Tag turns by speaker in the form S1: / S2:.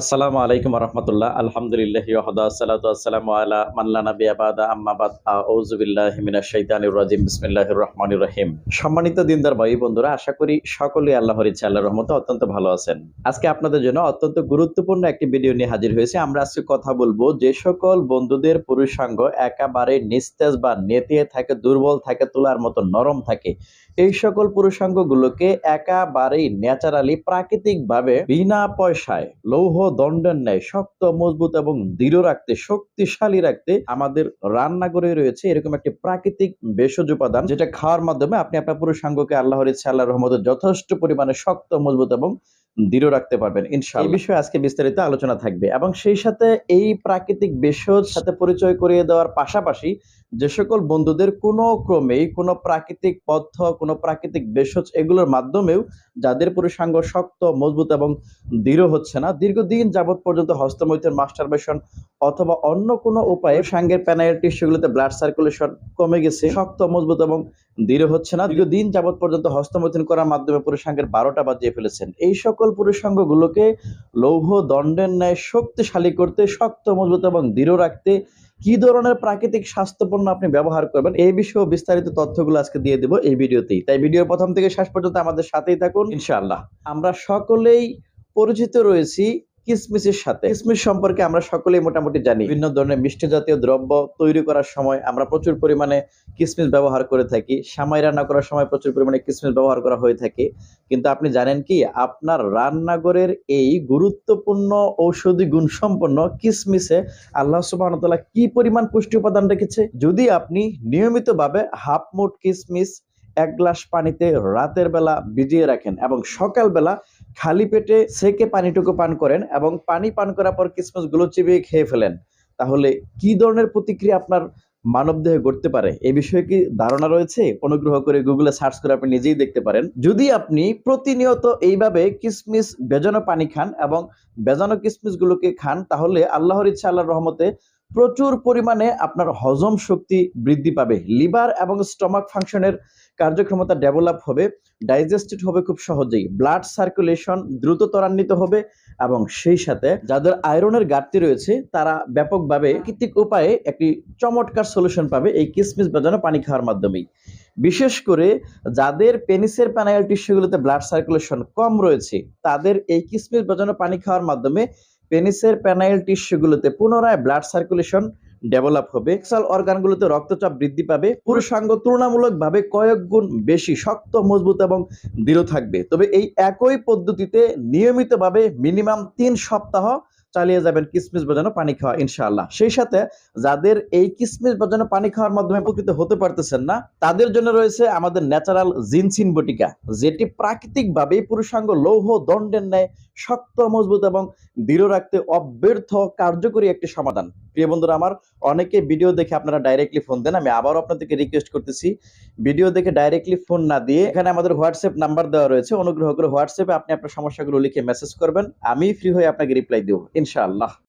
S1: আসসালামু আলাইকুম রহমতুল্লাহ। আলহামদুলিল্লাহ আসসালামু আলা মাল্লা নবী আবাদা আম্মা বাদ। আউযু বিল্লাহি মিনাশ শাইতানির রাজিম। বিসমিল্লাহির রহমানির রহিম। সম্মানিত দিনদার ভাই বন্ধুরা, আশা করি সকলেই আল্লাহর ইচ্ছা, আল্লাহর রহমতে অত্যন্ত ভালো আছেন। আজকে আপনাদের জন্য অত্যন্ত গুরুত্বপূর্ণ একটি ভিডিও নিয়ে হাজির হয়েছে। আমরা আজকে কথা বলব যে সকল বন্ধুদের পুরুষাঙ্গ একেবারে নিস্তেজ বা নেতিয়ে থাকে, দুর্বল থাকে, তোলার মতো নরম থাকে। এই সকল পুরুষাঙ্গগুলোকে একেবারেই ন্যাচারালি, প্রাকৃতিকভাবে বিনা পয়সায় লৌহ দণ্ডের ন্যায় শক্ত, মজবুত এবং দৃঢ় রাখতে, শক্তিশালী রাখতে আমাদের রান্নাঘরে রয়েছে এরকম একটি প্রাকৃতিক ভেষজ উপাদান যেটা খাওয়ার মাধ্যমে আপনি আপনার পুরুষাঙ্গকে আল্লাহর ইচ্ছা আল্লাহ রহমতে যথেষ্ট পরিমাণে শক্ত, মজবুত এবং দৃঢ় রাখতে পারবেন, ইনশাআল্লাহ। এই বিষয়ে আজকে বিস্তারিত আলোচনা থাকবে এবং সেই সাথে এই প্রাকৃতিক ভেষজ সাথে পরিচয় করিয়ে দেওয়ার পাশাপাশি যে সকল বন্ধুদের কোনো ক্রমেই কোনো প্রাকৃতিক পথ্য কোনো প্রাকৃতিক ভেষজ এগুলোর মাধ্যমেও যাদের পুরুষাঙ্গ শক্ত, মজবুত এবং দৃঢ় হচ্ছে না, দীর্ঘদিন যাবৎ পর্যন্ত হস্তমৈথুন, মাস্টারবেশন অথবা অন্য কোনো উপায়ে সাঙ্গের প্যানাইল টিস্যুগুলোতে ব্লাড সার্কুলেশন কমে গেছে, শক্ত, মজবুত এবং দৃঢ় হচ্ছে না, দীর্ঘদিন যাবৎ পর্যন্ত হস্তমৈথুন করার মাধ্যমে পুরুষাঙ্গের বারোটা বাজিয়ে ফেলেছেন। এই সকল পুরুষাঙ্গগুলোকে লৌহ দণ্ডের ন্যায় শক্তিশালী করতে, শক্ত, মজবুত এবং দৃঢ় রাখতে কি ধরনের প্রাকৃতিক স্বাস্থ্যপণ্য আপনি ব্যবহার করবেন, এই বিষয়ে বিস্তারিত তথ্যগুলো আজকে দিয়ে দেবো এই ভিডিওতেই। তাই ভিডিও প্রথম থেকে শেষ পর্যন্ত আমাদের সাথেই থাকুন, ইনশাআল্লাহ। আমরা সকলেই পরিচিত রয়েছি কিসমিসের সাথে। কিসমিস সম্পর্কে আমরা সকলেই মোটামুটি জানি। বিভিন্ন ধরনের মিষ্টি জাতীয় দ্রব্য তৈরি করার সময় আমরা প্রচুর পরিমাণে কিসমিস ব্যবহার করে থাকি। সামাই রান্না করার সময় প্রচুর পরিমাণে কিসমিস ব্যবহার করা হয়ে থাকে। কিন্তু আপনি জানেন কি, আপনার রান্নাঘরের এই গুরুত্বপূর্ণ ঔষধি গুণসম্পন্ন কিসমিসে আল্লাহ সুবাহতাল্লাহ কি পরিমাণ পুষ্টি উপাদান রেখেছে? যদি আপনি নিয়মিতভাবে হাফ মুট কিসমিস এক গ্লাস পানিতে রাতের বেলা ভিজিয়ে রাখেন এবং সকালবেলা খালি পেটে সেকে পানিটুকু পান করেন এবং পানি পান করার পর কিসমিসগুলো চিবিয়ে খেয়ে ফেলেন। তাহলে কি ধরনের প্রতিক্রিয়া আপনার মানব দেহে ঘটতে পারে? এই বিষয়ে কি ধারণা রয়েছে? অনুগ্রহ করে গুগলে সার্চ করে আপনি নিজেই দেখতে পারেন। যদি আপনি প্রতিনিয়ত এইভাবে কিসমিস বেজানো পানি খান এবং বেজানো কিসমিস গুলোকে খান, তাহলে আল্লাহর ইচ্ছা, আল্লাহর রহমতে প্রচুর পরিমাণে আপনার হজম শক্তি বৃদ্ধি পাবে। লিভার এবং স্টমাক ফাংশনের কার্যক্ষমতা ডেভেলপ হবে, ডাইজেস্টেড হবে খুব সহজেই, ব্লাড সার্কুলেশন দ্রুত ত্বরান্বিত হবে এবং সেই সাথে যাদের আয়রনের ঘাটতি রয়েছে, তারা ব্যাপকভাবে প্রাকৃতিক উপায়ে একটি চমৎকার সলিউশন পাবে এই কিসমিস বাজানো পানি খাওয়ার মাধ্যমেই। বিশেষ করে যাদের পেনিসের প্যানাইল টিস্যুগুলোতে ব্লাড সার্কুলেশন কম রয়েছে, তাদের এই কিসমিস বাজানো পানি খাওয়ার মাধ্যমে পেনিসের প্যানাইল টিস্যুগুলোতে পুনরায় ব্লাড সার্কুলেশন ডেভেলপ হবে। সেক্সুয়াল অর্গানগুলোতে রক্তচাপ বৃদ্ধি পাবে। পুরুষাঙ্গ তুলনামূলকভাবে কয়েক গুণ বেশি শক্ত, মজবুত এবং দৃঢ় থাকবে। তবে এই একই পদ্ধতিতে নিয়মিতভাবে মিনিমাম তিন সপ্তাহ চালিয়ে যাবেন কিসমিস বাজানো পানি খাওয়া, ইনশাআল্লাহ। সেই সাথে যাদের এই কিসমিস বাজানো পানি খাওয়ার মাধ্যমে উপকৃত হতে পারতেছেন না, তাদের জন্য রয়েছে আমাদের ন্যাচারাল জিনসিন বটিকা, যেটি প্রাকৃতিকভাবে পুরুষাঙ্গ লৌহ দণ্ডের ন্যায় শক্ত, মজবুত এবং দৃঢ় রাখতে অব্যর্থ কার্যকরী একটি সমাধান। প্রিয় বন্ধুরা আমার, অনেকে ভিডিও দেখে আপনারা ডাইরেক্টলি ফোন দেন, আমি আবারও আপনাদেরকে রিকোয়েস্ট করতেছি ভিডিও দেখে ডাইরেক্টলি ফোন না দিয়ে এখানে আমাদের হোয়াটসঅ্যাপ নাম্বার দেওয়া রয়েছে, অনুগ্রহ করে হোয়াটসঅ্যাপে আপনি আপনার সমস্যাগুলো লিখে মেসেজ করবেন, আমি ফ্রি হয়ে আপনাকে রিপ্লাই দেবো, ইনশাআল্লাহ।